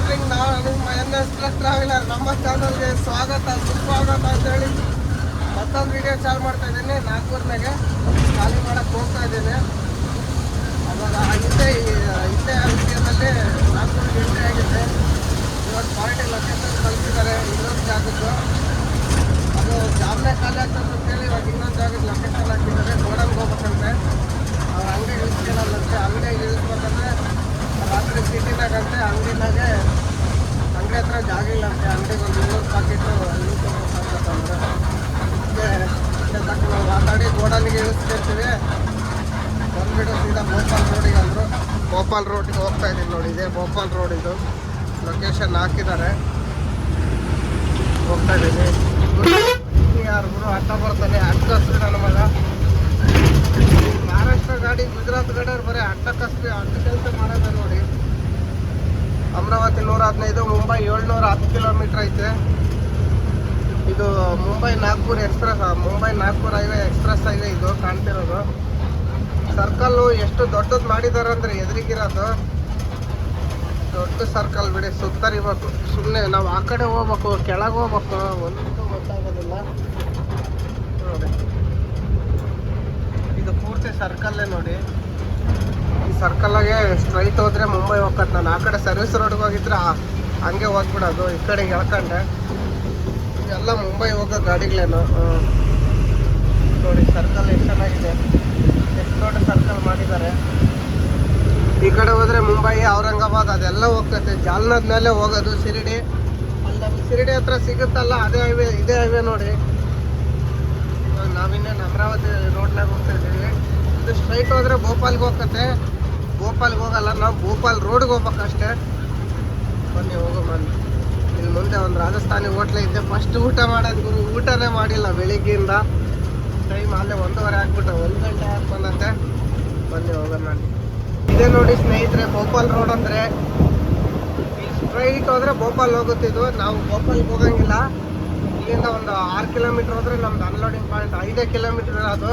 Morning ನಾನು N S plus traveller ನಮ್ಮ ಚಾನಲ್ಗೆ ಸ್ವಾಗತ, ಸುಸ್ವಾಗತ ಅಂತೇಳಿ ಮತ್ತೊಂದು ವಿಡಿಯೋ ಚಾಲು ಮಾಡ್ತಾ ಇದ್ದೀನಿ. ನಾಗ್ಪುರ್ನಾಗೆ ಖಾಲಿ ಮಾಡಕ್ಕೆ ಹೋಗ್ತಾ ಇದ್ದೀನಿ. ಅವಾಗ ಹಿಂದೆ ಹಿಂದೆ ವಿಷಯದಲ್ಲಿ ನಾಗ್ಪುರ್ಗೆ ಎಂಟ್ರಿ ಆಗಿದೆ ಇವತ್ತು ಪಾರ್ಟಿ ಲೊಕೇಶನ್ ಕಳಿಸಿದ್ದಾರೆ. ಇನ್ನೊಂದು ಜಾಗದ್ದು. ಅದು ಜಾಮ್ನೆ ಖಾಲಿ ಆಗ್ತದೆ ಅಂತೇಳಿ ಇವಾಗ ಇನ್ನೊಂದು ಜಾಗದ ಲೊಕೇಶನ್ ಹಾಕಿದ್ದಾರೆ. ಗೋಡನ್ಗೆ ಹೋಗ್ಬೇಕಂತೆ. ಅವ್ರ ಅಂಗಡಿ ಇಳಿಸ್ಕೊಳ್ಳಲ್ಲಂತೆ ಅಂಗಡಿ ಇಳಿಸ್ಬೇಕಂದ್ರೆ ರಾತ್ರಿ ಸಿಟಿನಾಗಂತೆ ಅಂಗಡಿನಾಗೆ ಅಂಗಡಿ ಹತ್ರ ಜಾಗ ಇಲ್ಲಂತೆ ಅಂಗಡಿಗೆ ಒಂದು ಇನ್ನೂರು ಪ್ಯಾಕೆಟು ನಾವು ಮಾತಾಡಿ ಗೋಡನ್ಗೆ ಇಳಿಸ್ತಿರ್ತೀವಿ ಬಂದ್ಬಿಟ್ಟು ಸೀದಾ ಭೋಪಾಲ್ ರೋಡಿಗೆ ಅಂದರು. ಭೋಪಾಲ್ ರೋಡಿಗೆ ಹೋಗ್ತಾ ಇದ್ದೀನಿ ನೋಡಿ, ಇದೆ ಭೋಪಾಲ್ ರೋಡ್ ಇದು. ಲೊಕೇಶನ್ ಹಾಕಿದ್ದಾರೆ. ಹೋಗ್ತಾ ಇದ್ದೀನಿ. ಯಾರು ಗುರು ಅಡ್ಡ ಬರ್ತಾನೆ ಅಡ್ಡ ಕಸ್ಬಿ ನನ್ನ ಮಗ ಮಹಾರಾಷ್ಟ್ರ ಗಾಡಿ, ಗುಜರಾತ್ ಗಾಡಿಯವ್ರು ಬರೀ ಅಡ್ಡ ಕಸ್ಬಿ ಅಡ್ಡ ಕೆಲಸ ಮಾಡೋದ ನೋಡಿ. ಅಮರಾವತಿ ನೂರ ಹದಿನೈದು, ಮುಂಬೈ ಏಳ್ನೂರ ಹತ್ತು ಕಿಲೋಮೀಟ್ರ್ ಐತೆ. ಇದು Mumbai Nagpur express, Mumbai Nagpur highway express highway ಇದು ಕಾಣ್ತಿರೋದು. ಸರ್ಕಲ್ಲು ಎಷ್ಟು ದೊಡ್ಡದು ಮಾಡಿದ್ದಾರೆ ಅಂದರೆ ಎದುರಿಗಿರೋದು. ದೊಡ್ಡ ಸರ್ಕಲ್ ಬಿಡಿ, ಸುತ್ತರಿಬೇಕು. ಸುಮ್ಮನೆ ನಾವು ಆ ಕಡೆ ಹೋಗ್ಬೇಕು, ಕೆಳಗೆ ಹೋಗ್ಬೇಕು ಒಂದು ಗೊತ್ತಾಗೋದಿಲ್ಲ. ನೋಡಿ. ಇದು ಪೂರ್ತಿ ಸರ್ಕಲ್ಲೇ ನೋಡಿ. ಈ ಸರ್ಕಲ್ಲಾಗೆ ಸ್ಟ್ರೈಟ್ ಹೋದ್ರೆ ಮುಂಬೈ ಹೋಗ್ಕೊಂಡು ನಾನು. ಆ ಕಡೆ ಸರ್ವಿಸ್ ರೋಡ್ಗೆ ಹೋಗಿದ್ರೆ ಹಂಗೆ ಹೋಗ್ಬಿಡೋದು. ಈ ಕಡೆ ಹೇಳ್ಕೊಂಡೆ ಎಲ್ಲ ಮುಂಬೈ ಹೋಗೋ ಗಾಡಿಗಳೇನು. ನೋಡಿ ಸರ್ಕಲ್ ಎಷ್ಟು ಚೆನ್ನಾಗಿದೆ. ಎಷ್ಟು ದೊಡ್ಡ ಸರ್ಕಲ್ ಮಾಡಿದ್ದಾರೆ. ಈ ಕಡೆ ಹೋದ್ರೆ ಮುಂಬೈ, ಔರಂಗಾಬಾದ್, ಅದೆಲ್ಲ ಹೋಗ್ತೈತೆ. ಜಾಲ್ನಾದ ಮೇಲೆ ಹೋಗೋದು, ಶಿರಡಿ. ಅಲ್ಲಿ ನಮ್ಗೆ ಶಿರಡಿ ಹತ್ರ ಸಿಗುತ್ತಲ್ಲ, ಅದೇ ಹೈವೇ ಇದೇ ಹೈವೇ ನೋಡಿ. ನಾವಿನ್ನೇನು ಅಮರಾವತಿ ರೋಡ್ನಾಗ ಹೋಗ್ತಾ ಇದ್ದೀವಿ ಇದು ಸ್ಟ್ರೈಟ್ ಹೋದ್ರೆ ಭೋಪಾಲ್ಗೆ ಹೋಗ್ತತೆ. ಭೋಪಾಲ್ಗೆ ಹೋಗಲ್ಲ, ನಾವು ಭೋಪಾಲ್ ರೋಡ್ಗೆ ಹೋಗ್ಬೇಕಷ್ಟೇ. ಬನ್ನಿ, ಹೋಗೋ ಬನ್ನಿ. ಇಲ್ಲಿ ಮುಂದೆ ಒಂದು ರಾಜಸ್ಥಾನಿ ಹೋಟ್ಲೆ ಇದ್ದೆ ಫಸ್ಟ್ ಊಟ ಮಾಡೋದು ಗುರು, ಊಟನೇ ಮಾಡಿಲ್ಲ ಬೆಳಿಗ್ಗೆಯಿಂದ. ಟೈಮ್ ಅಲ್ಲೇ ಒಂದೂವರೆ ಆಗ್ಬಿಟ್ಟು ಒಂದು ಗಂಟೆ ಆಗಿ ಬಂದಂತೆ ಬನ್ನಿ ಹೋಗೋಣ ನಾನು ಇದೇ ನೋಡಿ ಸ್ನೇಹಿತರೆ ಭೋಪಾಲ್ ರೋಡ್ ಅಂದರೆ ಸ್ಟ್ರೈಟ್ ಹೋದರೆ ಭೋಪಾಲ್ ಹೋಗುತ್ತಿದ್ದು ನಾವು ಭೋಪಾಲ್ಗೆ ಹೋಗಂಗಿಲ್ಲ. ಇಲ್ಲಿಂದ ಒಂದು ಆರು ಕಿಲೋಮೀಟ್ರ್ ಹೋದ್ರೆ ನಮ್ದು ಅನ್ಲೋಡಿಂಗ್ ಪಾಯಿಂಟ್ ಐದೇ ಕಿಲೋಮೀಟ್ರ್ ಇರೋದು.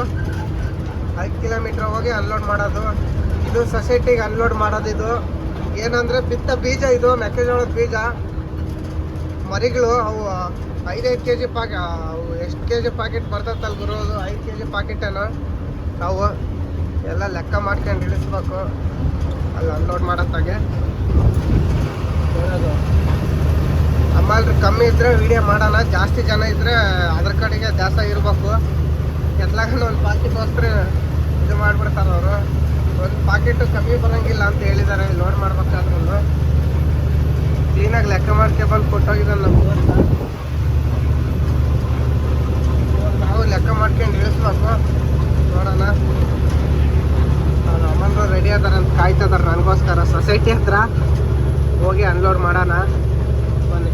ಐದು ಕಿಲೋಮೀಟ್ರ್ ಹೋಗಿ ಅನ್ಲೋಡ್ ಮಾಡೋದು. ಇದು ಸೊಸೈಟಿಗೆ ಅನ್ಲೋಡ್ ಮಾಡೋದು ಇದು. ಏನಂದ್ರೆ ಬಿತ್ತ ಬೀಜ ಇದು, ಮೆಕ್ಕೆಜೋಳದ ಬೀಜ. ಮರಿಗಳು ಅವು ಐದೈದು ಕೆ ಜಿ ಪಾಕೆ, ಅವು ಎಷ್ಟು ಕೆ ಜಿ ಪಾಕೆಟ್ ಬರ್ತೈತಲ್ಲ ಗುರು ಐದು ಕೆ ಜಿ ನಾವು ಎಲ್ಲ ಲೆಕ್ಕ ಮಾಡ್ಕೊಂಡು ಇಳಿಸ್ಬೇಕು. ಅಲ್ಲಿ ಅನ್ಲೋಡ್ ಮಾಡತ್ತಾಗೆ ಅಮೌಂಟ್ ಕಮ್ಮಿ ಇದ್ರೆ ವಿಡಿಯೋ ಮಾಡೋಣ, ಜಾಸ್ತಿ ಜನ ಇದ್ರೆ ಅದ್ರ ಕಡೆಗೆ ದಾಸ ಇರಬೇಕು. ಎತ್ಲಾಗ ಒಂದು ಪಾಕೆಟ್ಗೋಸ್ಕರ ಇದು ಮಾಡಿಬಿಡ್ತಾರೆ ಅವರು. ಒಂದು ಪಾಕೆಟು ಕಮ್ಮಿ ಬರೋಂಗಿಲ್ಲ ಅಂತ ಹೇಳಿದ್ದಾರೆ ಲೋಡ್ ಮಾಡ್ಬೇಕಾದ್ರೂ ಕ್ಲೀನಾಗಿ ಲೆಕ್ಕ ಮಾಡ್ಕೆ ಬಂದು ಕೊಟ್ಟೋಗಿದ್ದಾನೆ ನಮ್ಮ ನಾವು ಲೆಕ್ಕ ಮಾಡ್ಕೊಂಡು ಇಳಿಸ್ಬೇಕು. ನೋಡೋಣ. ಅವ್ರ ಅಮ್ಮಂದ್ರು ರೆಡಿ ಅದಾರ ಅಂತ ನನಗೋಸ್ಕರ. ಸೊಸೈಟಿ ಹತ್ರ ಹೋಗಿ ಅನ್ಲೋಡ್ ಮಾಡೋಣ ಬನ್ನಿ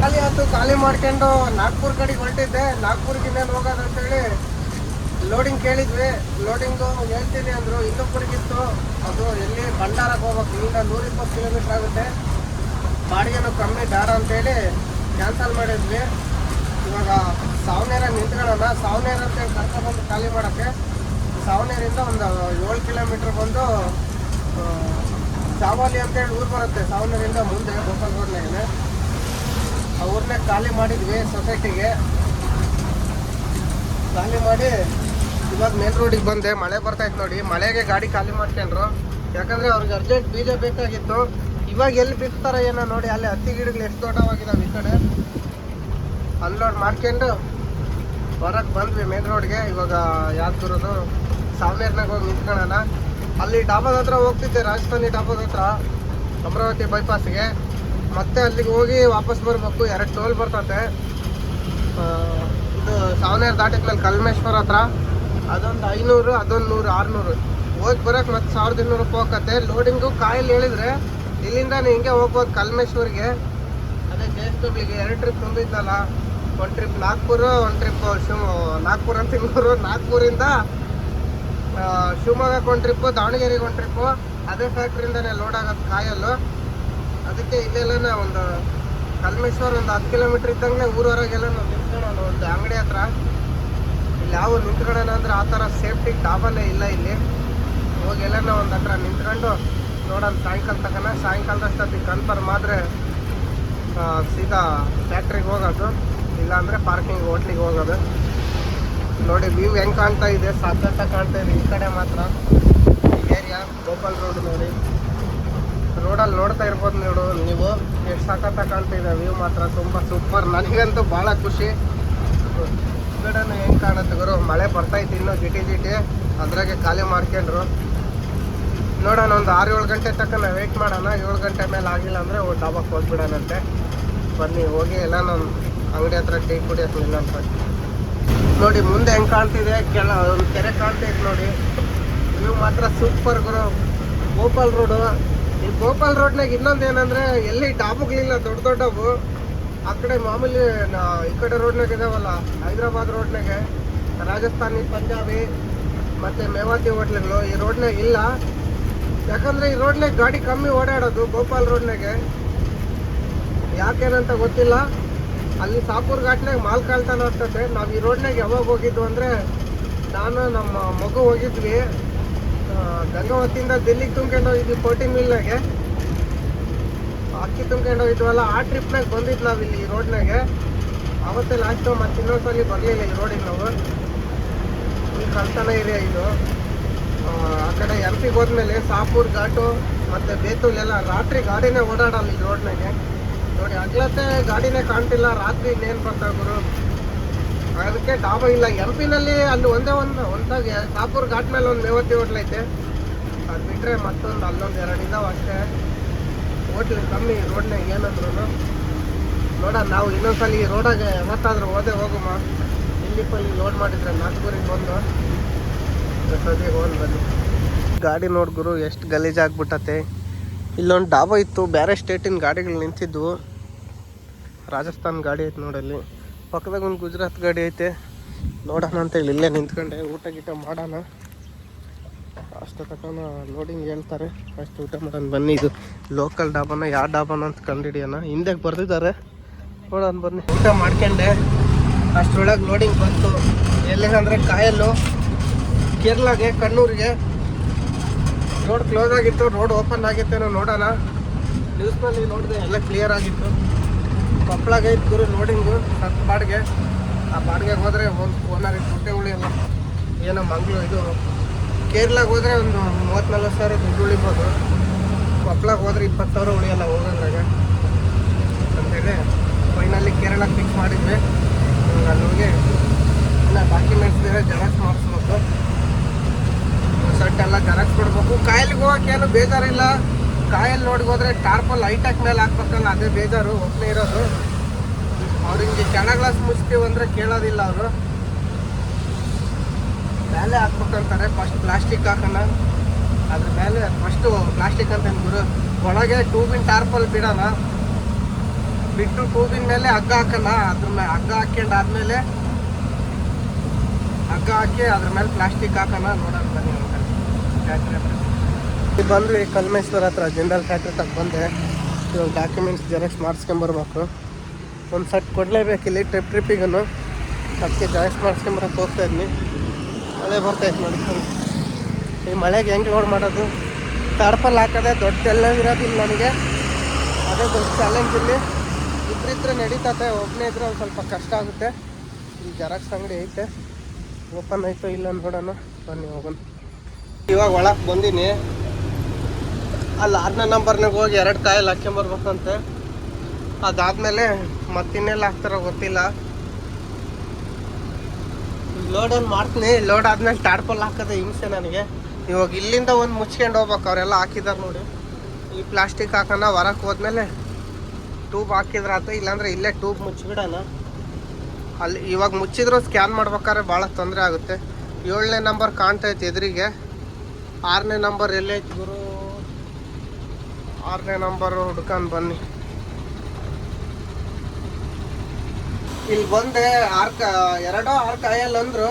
ಖಾಲಿ ಆಯ್ತು ಮಾಡ್ಕೊಂಡು ನಾಗ್ಪುರ್ ಕಡೆಗೆ ಹೊರಟಿದ್ದೆ. ನಾಗ್ಪುರ್ಗಿನ್ನೇನು ಹೋಗೋದು ಅಂತೇಳಿ ಲೋಡಿಂಗ್ ಕೇಳಿದ್ವಿ. ಲೋಡಿಂಗು ಹೇಳ್ತೀನಿ ಅಂದರು. ಇನ್ನೊಬ್ಬರಿಗಿತ್ತು ಅದು ಎಲ್ಲಿ? ಭಂಡಾರಕ್ಕೆ ಹೋಗ್ಬೇಕು. ಇಲ್ಲಿಂದ ನೂರಿಪ್ಪತ್ತು ಕಿಲೋಮೀಟ್ರ್ ಆಗುತ್ತೆ. ಬಾಡಿಗೆನೂ ಕಮ್ಮಿ ದಾರ ಅಂತೇಳಿ ಕ್ಯಾನ್ಸಲ್ ಮಾಡಿದ್ವಿ. ಇವಾಗ ಸಾವನೇರ ನಿಂತ್ಕೊಳ್ಳೋಣ. ಸಾವನೇರ ಅಂತೇಳಿ ಕರ್ಕೊಂಡ್ಬಂದು ಖಾಲಿ ಮಾಡೋಕ್ಕೆ ಸಾವನೇರಿಂದ ಒಂದು ಏಳು ಕಿಲೋಮೀಟ್ರ್ ಬಂದು ಆ, ಚಾವಾಲಿ ಅಂತೇಳಿ ಊರು ಬರುತ್ತೆ. ಸಾವನೇರಿಂದ ಮುಂದೆ ಗೋಪಾಲ್ ಊರ್ನಾಗ ಖಾಲಿ ಮಾಡಿದ್ವಿ ಸೊಸೈಟಿಗೆ. ಖಾಲಿ ಮಾಡಿ ಇವಾಗ ಮೇನ್ ರೋಡಿಗೆ ಬಂದೆ. ಮಳೆ ಬರ್ತಾಯ್ತು ನೋಡಿ. ಮಳೆಗೆ ಗಾಡಿ ಖಾಲಿ ಮಾಡ್ಕೊಂಡ್ರು. ಯಾಕಂದ್ರೆ ಅವ್ರಿಗೆ ಅರ್ಜೆಂಟ್ ಬೀಜ ಬೇಕಾಗಿತ್ತು. ಇವಾಗ ಎಲ್ಲಿ ಬಿಡ್ತಾರ ಏನೋ ನೋಡಿ, ಅಲ್ಲಿ ಹತ್ತಿ ಗಿಡಗಳು ಎಷ್ಟು ದೊಡ್ಡವಾಗಿದ್ದಾವೆ ಈ ಕಡೆ. ಅನ್ಲೋಡ್ ಮಾಡ್ಕೊಂಡು ಹೊರಗೆ ಬಂದ್ವಿ ಮೇನ್ ರೋಡ್ಗೆ ಇವಾಗ ಯಾದಗಿರೋದು ಸಾಮೇರ್ನಾಗ ಹೋಗಿ ನಿಂತ್ಕೊಳ್ಳೋಣ. ಅಲ್ಲಿ ಡಾಬಾದ ಹತ್ರ ಹೋಗ್ತಿದ್ದೆ, ರಾಜಸ್ಥಾನಿ ಡಾಬಾದ ಹತ್ರ. ಅಮರಾವತಿ ಬೈಪಾಸ್ಗೆ ಮತ್ತೆ ಅಲ್ಲಿಗೆ ಹೋಗಿ ವಾಪಸ್ ಬರಬೇಕು. ಎರಡು ಟೋಲ್ ಬರ್ತತೆ. ಇದು ಸಾವನೇರ್ ದಾಟಿದ್ಮೇಲೆ ಕಲ್ಮೇಶ್ವರ ಹತ್ರ. ಅದೊಂದು ಐನೂರು ಅದೊಂದು ನೂರು ಆರುನೂರು. ಹೋಗಿ ಬರೋಕೆ ಮತ್ತೆ ಸಾವಿರದ ಇನ್ನೂರು ರೂಪಾಯಿ ಹೋಗತ್ತೆ. ಲೋಡಿಂಗು ಕಾಯಲ್ಲಿ ಹೇಳಿದ್ರೆ ಇಲ್ಲಿಂದ ಹಿಂಗೆ ಹೋಗ್ಬೋದು ಕಲ್ಮೇಶ್ವರಿಗೆ. ಅದೇ ಜೆ ಎರಡು ಟ್ರಿಪ್ ತುಂಬಿದ್ನಲ್ಲ. ಒಂದು ಟ್ರಿಪ್ ನಾಗ್ಪುರ, ಒಂದು ಟ್ರಿಪ್ ಶಿವ, ನಾಗ್ಪುರ ಅಂತ ಇನ್ನೂರು, ನಾಗ್ಪುರಿಂದ ಶಿವಮೊಗ್ಗಕ್ಕೆ ಒಂದು ಟ್ರಿಪ್ಪು ದಾವಣಗೆರೆಗೆ ಒಂದು ಟ್ರಿಪ್ಪು ಅದೇ ಫ್ಯಾಕ್ಟ್ರಿಯಿಂದನೇ ಲೋಡ್ ಆಗೋದು ಕಾಯಲ್ಲು. ಅದಕ್ಕೆ ಇಲ್ಲೆಲ್ಲ ಒಂದು ಕಲ್ಮೇಶ್ವರ್ ಒಂದು ಹತ್ತು ಕಿಲೋಮೀಟ್ರ್ ಇದ್ದಂಗೆ ಊರವರೆಗೆಲ್ಲ ನಾವು ನಿಂತ್ಕೊಳ್ಳೋಣ ಒಂದು ಅಂಗಡಿ ಹತ್ರ ಇಲ್ಲಿ ಯಾವ ನಿಂತ್ಕೊಳ್ಳೋಣ ಅಂದ್ರೆ ಆ ಥರ ಸೇಫ್ಟಿ ಡಾಬಾನೇ ಇಲ್ಲ ಇಲ್ಲಿ. ಹೋಗಿ ಎಲ್ಲನ ಒಂದು ಹತ್ರ ನಿಂತ್ಕೊಂಡು ನೋಡೋಣ. ಸಾಯಂಕಾಲ ತಕನ ಸಾಯಂಕಾಲದಷ್ಟೊತ್ತಿಗೆ ಕನ್ಫರ್ಮ್ ಆದರೆ ಸೀದಾ ಫ್ಯಾಕ್ಟ್ರಿಗೆ ಹೋಗೋದು. ಇಲ್ಲಾಂದರೆ ಪಾರ್ಕಿಂಗ್ ಹೋಟ್ಲಿಗೆ ಹೋಗೋದು. ನೋಡಿ, ವ್ಯೂ ಹೆಂಗೆ ಕಾಣ್ತಾ ಇದೆ. ಸಾಧ್ಯತೆ ಕಾಣ್ತಾ ಇದೆ. ಈ ಕಡೆ ಮಾತ್ರ ಏರಿಯಾ, ಗೋಪಾಲ್ ರೋಡ್ ನೋಡಿ. ರೋಡಲ್ಲಿ ನೋಡ್ತಾ ಇರ್ಬೋದು ನೋಡು ನೀವು. ಎಷ್ಟು ಸಖತ್ತ ಕಾಣ್ತಿದೆ ವ್ಯೂ ಮಾತ್ರ. ತುಂಬ ಸೂಪರ್ ನನಗಂತೂ ಭಾಳ ಖುಷಿ. ಕಡೆನೂ ಹೆಂಗೆ ಕಾಣುತ್ತೆ ಗುರು? ಮಳೆ ಬರ್ತೈತಿ ಇನ್ನೂ ಜಿಟಿ ಜಿಟಿ. ಅದ್ರಾಗೆ ಖಾಲಿ ಮಾಡ್ಕೊಂಡ್ರು. ನೋಡೋಣ, ಒಂದು ಆರು ಏಳು ಗಂಟೆ ತಕ್ಕ ನಾವು ವೆಯ್ಟ್ ಮಾಡೋಣ. ಏಳು ಗಂಟೆ ಮೇಲೆ ಆಗಿಲ್ಲ ಅಂದರೆ ಡಾಬಾಕ್ಕೆ ಹೋಗ್ಬಿಡೋಣಂತೆ. ಬನ್ನಿ, ಹೋಗಿ ಎಲ್ಲ ನಾನು ಅಂಗಡಿ ಹತ್ರ ಟೀ ಕುಡಿಯೋಕೆ ನಿಲ್ಲಂತ ನೋಡಿ, ಮುಂದೆ ಹೆಂಗೆ ಕಾಣ್ತಿದೆ? ಕೆಳ ಒಂದು ಕೆರೆ ಕಾಣ್ತೈತೆ ನೋಡಿ. ವ್ಯೂ ಮಾತ್ರ ಸೂಪರ್ ಗುರು. ಗೋಪಾಲ್ ರೋಡು ಗೋಪಾಲ್ ರೋಡ್ನಾಗ ಇನ್ನೊಂದು ಏನಂದ್ರೆ, ಎಲ್ಲಿ ಡಾಬುಗಳಿಲ್ಲ ದೊಡ್ಡ ದೊಡ್ಡವು, ಆ ಕಡೆ ಮಾಮೂಲಿ ಈ ಕಡೆ ರೋಡ್ನಾಗ ಇದಾವಲ್ಲ, ಹೈದ್ರಾಬಾದ್ ರೋಡ್ನಾಗೆ, ರಾಜಸ್ಥಾನಿ, ಪಂಜಾಬಿ, ಮತ್ತೆ ಮೇವಾತಿ ಹೋಟ್ಲುಗಳು, ಈ ರೋಡ್ನಾಗ ಇಲ್ಲ. ಯಾಕಂದ್ರೆ ಈ ರೋಡ್ನಾಗ ಗಾಡಿ ಕಮ್ಮಿ ಓಡಾಡೋದು ಗೋಪಾಲ್ ರೋಡ್ನಾಗೆ. ಯಾಕೇನಂತ ಗೊತ್ತಿಲ್ಲ. ಅಲ್ಲಿ ಸಾಪೂರ್ ಘಾಟ್ನಾಗ ಮಾಲ್ ಕಾಳ್ತಾನ ಆಗ್ತದೆ ನಾವು ಈ ರೋಡ್ನಾಗ ಯಾವಾಗ ಹೋಗಿದ್ವು ಅಂದ್ರೆ, ನಾನು ನಮ್ಮ ಮಗು ಹೋಗಿದ್ವಿ. ಗಂಗಾವತಿಯಿಂದ ದಿಲ್ಲಿಗೆ ತುಂಬ್ಕೊಂಡು ಹೋಗಿದ್ವಿ ಕೋಟಿ ಮಿಲ್ನಾಗೆ. ಅಕ್ಕಿ ತುಂಬ್ಕೊಂಡು ಹೋಗಿದ್ವಲ್ಲ ಆ ಟ್ರಿಪ್ನಾಗ ಬಂದಿದ್ದು ನಾವು ಇಲ್ಲಿ ರೋಡ್ನಾಗೆ ಅವತ್ತೇ ಟೈಮ್ ಮತ್ತೆ ಇನ್ನೊಂದ್ಸಲಿ ಬರಲಿಲ್ಲ ಈ ರೋಡಿಗೆ ನಾವು. ಈ ಕಳ್ತನ ಏರಿಯಾ ಇದು. ಆ, ಆ ಕಡೆ ಎಂ ಪಿಗೆ ಹೋದ್ಮೇಲೆ ಸಾಪೂರ್ ಘಾಟು ಮತ್ತು ಬೇತೂಲ್ ಎಲ್ಲ ರಾತ್ರಿ ಗಾಡಿನೇ ಓಡಾಡಲ್ಲ ಈ ರೋಡ್ನಾಗೆ ನೋಡಿ ಅಗ್ಲತ್ತೆ ಗಾಡಿನೇ ಕಾಣ್ತಿಲ್ಲ ರಾತ್ರಿ ಇನ್ನೇನು ಬರ್ತಾ ಗುರು? ಅದಕ್ಕೆ ಡಾಬಾ ಇಲ್ಲ. ಎಂ ಪಿನಲ್ಲಿ ಅಲ್ಲಿ ಒಂದೇ ಒಂದು, ಒಂದಾಗಿ ಸಾಪೂರ್ ಘಾಟ್ ಮೇಲೆ ಒಂದು ಮೇವತ್ತಿ ಐತೆ. ಅದು ಬಿಟ್ಟರೆ ಮತ್ತೊಂದು ಅಲ್ಲೊಂದು ಎರಡು ಇದಾವೆ ಅಷ್ಟೇ. ಹೋಟ್ಲ್ ಕಮ್ಮಿ ರೋಡ್ನಾಗ ಏನಂದ್ರು ನೋಡೋಣ, ನಾವು ಇನ್ನೊಂದ್ಸಲ ಈ ರೋಡಾಗೆ ಯಾವತ್ತಾದ್ರೂ ಹೋದೆ ಹೋಗುಮ. ಇಲ್ಲಿ ಪಲ್ಲಿ ಲೋಡ್ ಮಾಡಿದ್ರೆ ನಾಲ್ಕೂರಿಗೆ ಬಂದು. ಸದ್ಯಕ್ಕೆ ಹೋಗಿ ಬನ್ನಿ. ಗಾಡಿ ನೋಡ್ಗುರು ಎಷ್ಟು ಗಲೀಜಾಗ್ಬಿಟ್ಟತೆ ಇಲ್ಲೊಂದು ಡಾಬಾ ಇತ್ತು ಬೇರೆ ಸ್ಟೇಟಿನ ಗಾಡಿಗಳು ನಿಂತಿದ್ವು. ರಾಜಸ್ಥಾನ್ ಗಾಡಿ ಐತೆ ನೋಡಲ್ಲಿ ಪಕ್ಕದಾಗ ಒಂದು ಗುಜರಾತ್ ಗಾಡಿ ಐತೆ. ನೋಡೋಣ ಅಂತೇಳಿ ಇಲ್ಲೇ ನಿಂತ್ಕೊಂಡೆ. ಊಟ ಗೀಟ ಮಾಡೋಣ. ಅಷ್ಟು ತಕ್ಕ ಲೋಡಿಂಗ್ ಹೇಳ್ತಾರೆ. ಅಷ್ಟು ಊಟ ಮಾಡೋಣ. ಬನ್ನಿ ಇದು ಲೋಕಲ್ ಡಾಬಾನ ಯಾವ ಡಾಬಾನ ಅಂತ ಕಂಡುಹಿಡಿಯೋಣ. ಹಿಂದೆ ಬರ್ದಿದ್ದಾರೆ. ನೋಡೋಣ ಬನ್ನಿ. ಊಟ ಮಾಡ್ಕೊಂಡೆ. ಅಷ್ಟರೊಳಗೆ ಲೋಡಿಂಗ್ ಬಂತು. ಎಲ್ಲಿಗಂದರೆ ಕಾಯಲ್ಲು. ಕೇರಳಗೆ, ಕಣ್ಣೂರಿಗೆ. ರೋಡ್ ಕ್ಲೋಸ್ ಆಗಿತ್ತು. ರೋಡ್ ಓಪನ್ ಆಗಿತ್ತೇನೋ ನೋಡೋಣ. ನ್ಯೂಸ್ನಲ್ಲಿ ನೋಡಿದೆ, ಎಲ್ಲ ಕ್ಲಿಯರ್ ಆಗಿತ್ತು. ಕೊಪ್ಪಳಗೆ ಐತೆ ಗುರು ನೋಡಿಂಗು ಸತ್ ಬಾಡಿಗೆ ಆ ಬಾಡಿಗೆಗೆ ಹೋದರೆ ಒಂದು ಓನರ್ ದುಡ್ಡೇ ಉಳಿಯಲ್ಲ ಏನೋ ಮಂಗ್ಳೂರು ಇದು. ಕೇರಳಾಗ ಹೋದರೆ ಒಂದು ಮೂವತ್ತು ಸಾವಿರ ದುಡ್ಡು ಉಳಿಬೋದು. ಕೊಪ್ಪಳಾಗ ಹೋದ್ರೆ ಇಪ್ಪತ್ತು ಸಾವಿರ ಉಳಿಯಲ್ಲ ಹೋಗೋದ್ರಾಗ ಅಂತೇಳಿ ಫೈನಲ್ಲಿ ಕೇರಳಕ್ಕೆ ಫಿಕ್ಸ್ ಮಾಡಿದ್ವಿ. ಅಲ್ಲಿ ಹೋಗಿ ಎಲ್ಲ ಡಾಕ್ಯುಮೆಂಟ್ಸ್ ಬೇರೆ ಜೆರಾಕ್ಸ್ ಮಾಡಿಸ್ಬೇಕು. ಸಟ್ ಎಲ್ಲ ಜೆರಾಕ್ಸ್ ಕೊಡಬೇಕು ಕಾಯಿಲೆಗೆ ಹೋಗಕ್ಕೆ ಏನು ಬೇಜಾರಿಲ್ಲ. ಕಾಯಲ್ಲಿ ನೋಡಿಗೋದ್ರೆ ಟಾರ್ಪಲ್ ಹೈಟೆಕ್ ಮೇಲೆ ಹಾಕ್ಬೇಕಲ್ಲ, ಅದೇ ಬೇಜಾರು ಒಬ್ಬನೇ ಇರೋದು. ಅವ್ರು ಹಿಂಗೆ ಕೆಳ ಗ್ಲಾಸ್ ಮುಚ್ತೀವಿ ಅಂದರೆ ಕೇಳೋದಿಲ್ಲ ಅವರು. ಮೇಲೆ ಹಾಕ್ಬೇಕಂತಾರೆ ಫಸ್ಟ್ ಪ್ಲಾಸ್ಟಿಕ್ ಹಾಕೋಣ. ಅದ್ರ ಮೇಲೆ ಫಸ್ಟು ಪ್ಲಾಸ್ಟಿಕ್ ಅಂತ ಗುರು, ಒಳಗೆ ಟ್ಯೂಬಿನ ಟಾರ್ಪಲ್ ಬಿಡೋಣ. ಬಿಟ್ಟು ಟೂಬಿನ ಮೇಲೆ ಹಗ್ಗ ಹಾಕೋಣ. ಅದ್ರ ಮೇಲೆ ಹಗ್ಗ ಆದಮೇಲೆ ಹಗ್ಗ ಹಾಕಿ ಅದ್ರ ಮೇಲೆ ಪ್ಲಾಸ್ಟಿಕ್ ಹಾಕೋಣ. ನೋಡೋಣ ಬನ್ನಿ. ಫ್ಯಾಕ್ಟ್ರಿ ಇಲ್ಲಿ ಬಂದ್ವಿ, ಕಲ್ಮೇಶ್ವರ ಹತ್ರ ಜನರಲ್ ಫ್ಯಾಕ್ಟ್ರಿ ತಕ್ಕ ಬಂದೆ. ಇವಾಗ ಡಾಕ್ಯುಮೆಂಟ್ಸ್ ಜೆರಾಕ್ಸ್ ಮಾಡಿಸ್ಕೊಂಬರ್ಬೇಕು. ಒಂದು ಸಟ್ ಕೊಡಲೇಬೇಕು ಇಲ್ಲಿ ಟ್ರಿಪ್ ಟ್ರಿಪ್ಪಿಗೂ ಅದಕ್ಕೆ ಜೆರಾಕ್ಸ್ ಮಾಡಿಸ್ಕೊಂಬರಕ್ಕೆ ಹೋಗ್ತಾ ಇದ್ನಿ ಬರ್ತಾ ಇತ್ತು ನೋಡಿ. ಈ ಮಳೆಗೆ ಹೆಂಗೆ ಲೋಡ್ ಮಾಡೋದು? ತಡಪಲ್ಲಿ ಹಾಕೋದೆ ದೊಡ್ಡ ಎಲ್ಲ ಇರೋದಿಲ್ಲ ನನಗೆ. ಅದೇ ದೊಡ್ಡ ಚಾಲೆಂಜ್ ಇಲ್ಲಿ. ಇಬ್ಬರಿದ್ರೆ ನಡೀತತೆ ಒಬ್ಬನೇ ಇದ್ರೆ ಒಂದು ಸ್ವಲ್ಪ ಕಷ್ಟ ಆಗುತ್ತೆ. ಈ ಜೆರಾಕ್ಸ್ ಅಂಗಡಿ ಐತೆ. ಓಪನ್ ಆಯಿತು ಇಲ್ಲ ನೋಡೋಣ ಬನ್ನಿ ಹೋಗೋಣ. ಇವಾಗ ಒಳಗೆ ಬಂದೀನಿ. ಅಲ್ಲಿ ಆರನೇ ನಂಬರ್ನಾಗ ಹೋಗಿ ಎರಡು ಕಾಯಲ್ಲಿ ಹಾಕ್ಕೊಂಬರ್ಬೇಕಂತೆ ಅದಾದ್ಮೇಲೆ ಮತ್ತಿನ್ನೆಲ್ಲ ಹಾಕ್ತಾರೋ ಗೊತ್ತಿಲ್ಲ. ಲೋಡ್ ಒಂದು ಮಾಡ್ತೀನಿ? ಲೋಡ್ ಆದ್ಮೇಲೆ ಟಾಡ್ಪಲ್ ಹಾಕೋದು ಹಿಂಸೆ ನನಗೆ. ಇವಾಗ ಇಲ್ಲಿಂದ ಒಂದು ಮುಚ್ಕೊಂಡು ಹೋಗ್ಬೇಕು, ಅವರೆಲ್ಲ ಹಾಕಿದ್ದಾರೆ ನೋಡಿ. ಈ ಪ್ಲಾಸ್ಟಿಕ್ ಹಾಕೋಣ ಹೊರಕ್ಕೆ ಹೋದ್ಮೇಲೆ ಟ್ಯೂಬ್ ಹಾಕಿದ್ರೆ ಆಯ್ತು, ಇಲ್ಲಾಂದ್ರೆ ಇಲ್ಲೇ ಟ್ಯೂಬ್ ಮುಚ್ಚಿಬಿಡೋಣ. ಅಲ್ಲಿ ಇವಾಗ ಮುಚ್ಚಿದ್ರು ಸ್ಕ್ಯಾನ್ ಮಾಡ್ಬೇಕಾದ್ರೆ ಭಾಳ ತೊಂದರೆ ಆಗುತ್ತೆ. ಏಳನೇ ನಂಬರ್ ಕಾಣ್ತೈತೆ ಎದುರಿಗೆ. ಆರನೇ ನಂಬರ್ ಎಲ್ಲೈತೆ ಗುರು? ಆರನೇ ನಂಬರ್ ಹುಡ್ಕೊಂಡು ಬನ್ನಿ. ಇಲ್ಲಿ ಬಂದೆ, ಆರ್ಕ, ಎರಡೋ ಆರ್ಕ ಕಾಯಲ್ಲಿ ಅಂದ್ರು.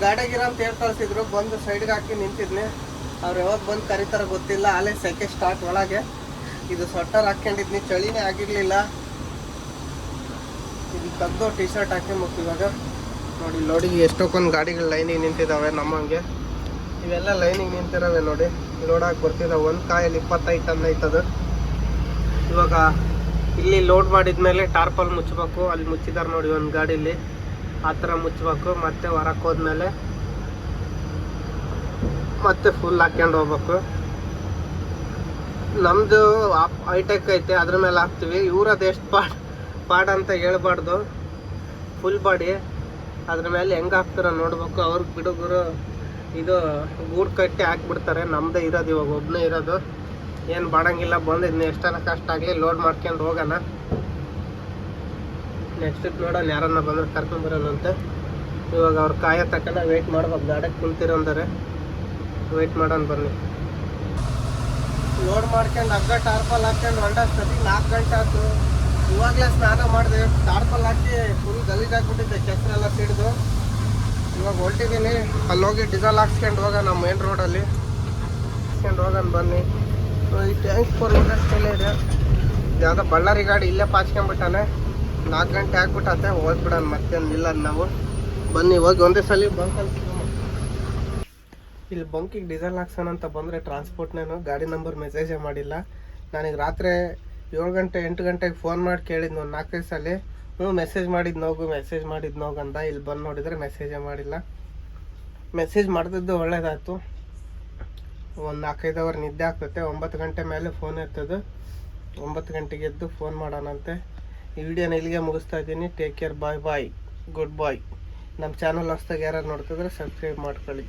ಗಾಡಿಗಿರ ಅಂತ ಹೇಳಿ ಕಳ್ಸಿದ್ರು ಬಂದು ಸೈಡ್ಗೆ ಹಾಕಿ ನಿಂತಿದ್ನಿ. ಅವ್ರು ಯಾವಾಗ ಬಂದು ಕರೀತಾರ ಗೊತ್ತಿಲ್ಲ, ಅಲ್ಲೇ ಸೆಕೆ ಸ್ಟಾರ್ಟ್ ಒಳಗೆ. ಇದು ಸ್ವೆಟರ್ ಹಾಕೊಂಡಿದ್ನಿ ಚಳಿನೇ ಆಗಿರ್ಲಿಲ್ಲ. ಇದು ತೆಗ್ದು ಟಿ ಶರ್ಟ್ ಹಾಕ್ಕೊಂಬೇಕು ಇವಾಗ ನೋಡಿ ನೋಡಿ ಎಷ್ಟೊಕ್ಕೊಂದು ಗಾಡಿಗಳು ಲೈನಿಗೆ ನಿಂತಿದ್ದಾವೆ ನಮ್ಮಂಗೆ. ಇವೆಲ್ಲ ಲೈನಿಗೆ ನಿಂತಿರವೆ ನೋಡಿ. ಲೋಡ್ ಬರ್ತಿದ. ಒಂದ್ ಕಾಯಲ್ಲಿ ಇಪ್ಪತ್ತೈದು ಟನ್ ಐತದು ಇವಾಗ ಇಲ್ಲಿ ಲೋಡ್ ಮಾಡಿದ್ಮೇಲೆ ಟಾರ್ಪಲ್ ಮುಚ್ಚಬೇಕು ಅಲ್ಲಿ ಮುಚ್ಚಿದಾರೆ ನೋಡಿ ಒಂದು ಗಾಡೀಲಿ. ಆ ಥರ ಮುಚ್ಚಬೇಕು ಮತ್ತೆ ಹೊರಕ್ ಹೋದ್ಮೇಲೆ ಮತ್ತೆ ಫುಲ್ ಹಾಕ್ಕೊಂಡು ಹೋಗ್ಬೇಕು. ನಮ್ಮದು ಹೈಟೆಕ್ ಐತೆ. ಅದ್ರ ಮೇಲೆ ಹಾಕ್ತೀವಿ. ಇವ್ರದ್ದು ಎಷ್ಟು ಪಾಡ್ ಪಾಡ್ ಅಂತ ಹೇಳ್ಬಾರ್ದು. ಫುಲ್ ಬಾಡಿ ಅದ್ರ ಮೇಲೆ ಹೆಂಗೆ ಹಾಕ್ತಾರ ನೋಡ್ಬೇಕು. ಅವ್ರಿಗೆ ಬಿಡುಗರು ಇದು ಗೂಡು ಕಟ್ಟಿ ಹಾಕ್ಬಿಡ್ತಾರೆ. ನಮ್ಮದೇ ಇರೋದು ಇವಾಗ ಒಬ್ಬನೇ ಇರೋದು. ಏನು ಬಾಡಂಗಿಲ್ಲ ಬಂದು ಇನ್ನು ಕಷ್ಟ ಆಗಲಿ ಲೋಡ್ ಮಾಡ್ಕೊಂಡು ಹೋಗೋಣ. ನೆಕ್ಸ್ಟ್ ನೋಡೋಣ, ಯಾರನ್ನ ಬಂದ್ರೆ ಕರ್ಕೊಂಬರೋಣಂತೆ ಇವಾಗ ಅವ್ರು ಕಾಯ ತಕ್ಕನ ವೆಯ್ಟ್ ಮಾಡ್ಬೋದು ಗಾಡಿಗೆ ಕುಂತಿರೋಂದರೆ ವೆಯ್ಟ್ ಮಾಡೋಣ ಬನ್ನಿ. ಲೋಡ್ ಮಾಡ್ಕೊಂಡು ಹಗ್ಗ ಟಾರ್ಪಲ್ ಹಾಕ್ಕೊಂಡು ಹೊಂಡ ಸತಿ ನಾಲ್ಕು ಗಂಟೆ ಆಯ್ತು. ಇವಾಗಲೇ ಸ್ನಾನ ಮಾಡಿದೆ. ಟಾರ್ಪಲ್ ಹಾಕಿ ಫುಲ್ ಗಲೀಜ್ ಚಕ್ರ ಎಲ್ಲ ಸಿಡಿದು. ಇವಾಗ ಹೊಲ್ಟಿದ್ದೀನಿ ಅಲ್ಲಿ ಹೋಗಿ ಡೀಸೆಲ್ ಹಾಕ್ಸ್ಕೊಂಡು ಹೋಗೋಣ ಮೇನ್ ರೋಡಲ್ಲಿ ಹಾಕ್ಸ್ಕೊಂಡು ಹೋಗೋಣ ಬನ್ನಿ. ಈ ಟ್ಯಾಂಕ್ ಫೋರ್ ಇಂಡಸ್ಟ್ರಿಯಲ್ ಇದೆ. ಯಾವುದೋ ಬಳ್ಳಾರಿ ಗಾಡಿ ಇಲ್ಲೇ ಪಾಚ್ಕೊಂಡ್ಬಿಟ್ಟಾನೆ. ನಾಲ್ಕು ಗಂಟೆ ಹಾಕ್ಬಿಟ್ಟತೆ ಹೋಗ್ಬಿಡೋಣ ಮತ್ತೆ ಇಲ್ಲ ನಾವು. ಬನ್ನಿ, ಹೋಗಿ ಒಂದೇ ಸಲ ಬಂಕಲ್ಲಿ ಇಲ್ಲಿ ಬಂಕಿಗೆ ಡೀಸೆಲ್ ಹಾಕ್ಸೋಣ ಅಂತ ಬಂದರೆ ಟ್ರಾನ್ಸ್ಪೋರ್ಟ್ನೇನು ಗಾಡಿ ನಂಬರ್ ಮೆಸೇಜೇ ಮಾಡಿಲ್ಲ. ನನಗೆ ರಾತ್ರಿ ಏಳು ಗಂಟೆ ಎಂಟು ಗಂಟೆಗೆ ಫೋನ್ ಮಾಡಿ ಕೇಳಿದ್ನು ನಾಲ್ಕೈದು ಸಲ. ಹ್ಞೂ ಮೆಸೇಜ್ ಮಾಡಿದ್ ನೋಗು ಮೆಸೇಜ್ ಮಾಡಿದ್ ನೋಗು ಅಂತ. ಇಲ್ಲಿ ಬಂದು ನೋಡಿದರೆ ಮೆಸೇಜೇ ಮಾಡಿಲ್ಲ. ಮೆಸೇಜ್ ಮಾಡ್ತಿದ್ದು ಒಳ್ಳೇದಾಯ್ತು. ಒಂದು ನಾಲ್ಕೈದು ಅವರ್ ನಿದ್ದೆ ಆಗ್ತೈತೆ. ಒಂಬತ್ತು ಗಂಟೆ ಮೇಲೆ ಫೋನ್ ಇರ್ತದೆ. ಒಂಬತ್ತು ಗಂಟೆಗೆ ಎದ್ದು ಫೋನ್ ಮಾಡೋಣಂತೆ. ಈ ವಿಡಿಯೋನ ಇಲ್ಲಿಗೆ ಮುಗಿಸ್ತಾ ಇದ್ದೀನಿ. Take care bye bye good bye ನಮ್ಮ ಚಾನಲ್ ಹೊಸ್ದಾಗ ಯಾರು ನೋಡ್ತಿದ್ರೆ ಸಬ್ಸ್ಕ್ರೈಬ್ ಮಾಡ್ಕೊಳ್ಳಿ.